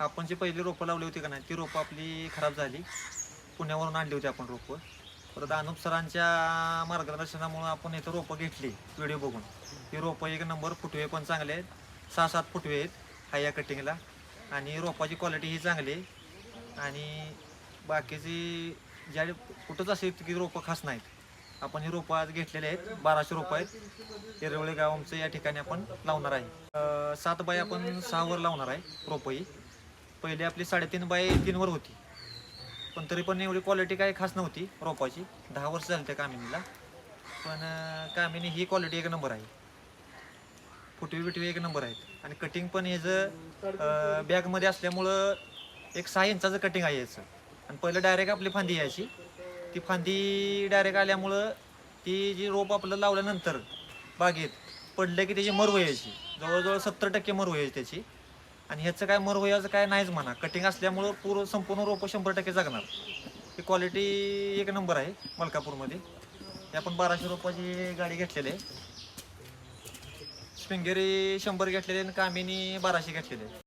आपण जे पहिली रोपं लावली होती का नाही ती रोपं आपली खराब झाली. पुण्यावरून आणली होती आपण रोपं. परत अनुप सरांच्या मार्गदर्शनामुळं आपण इथं रोपं घेतली व्हिडिओ बघून. ही रोपं एक नंबर फुटवे पण चांगले आहेत. सहा सात फुटवे आहेत हा या कटिंगला. आणि रोपाची क्वालिटी ही चांगली आहे. आणि बाकीची ज्या कुठंच असे की रोपं खास नाहीत. आपण ही रोपं आज घेतलेले आहेत बाराशे रोपं आहेत. येरवळे गाव आमचं या ठिकाणी आपण लावणार आहे. सात बाय आपण सहावर लावणार आहे रोपं ही. पहिले आपली साडेतीन बाय तीनवर होती. पण तरी पण एवढी क्वालिटी काही खास नव्हती रोपाची. दहा वर्ष झाली त्या कामिनीला. पण कामिनी ही क्वालिटी एक नंबर आहे. फुटवी बिटवी एक नंबर आहेत. आणि कटिंग पण ह्याचं बॅगमध्ये असल्यामुळं एक सहा इंचाचं कटिंग आहे याचं. आणि पहिलं डायरेक्ट आपली फांदी यायची. ती फांदी डायरेक्ट आल्यामुळं ती जी रोप आपलं लावल्यानंतर बागेत पडलं की त्याची मरव यायची. जवळजवळ सत्तर टक्के मरव यायची त्याची. आणि ह्याचं काय मर काय नाहीच म्हणा. कटिंग असल्यामुळं पूर्ण संपूर्ण रोपं शंभर टक्के जगणार. ही क्वालिटी एक नंबर आहे मलकापूरमध्ये. ही आपण बाराशे रुपयाची गाडी घेतलेली आहे. स्पिंगेरी शंभर घेतलेली आणि कामिनी बाराशे घेतलेले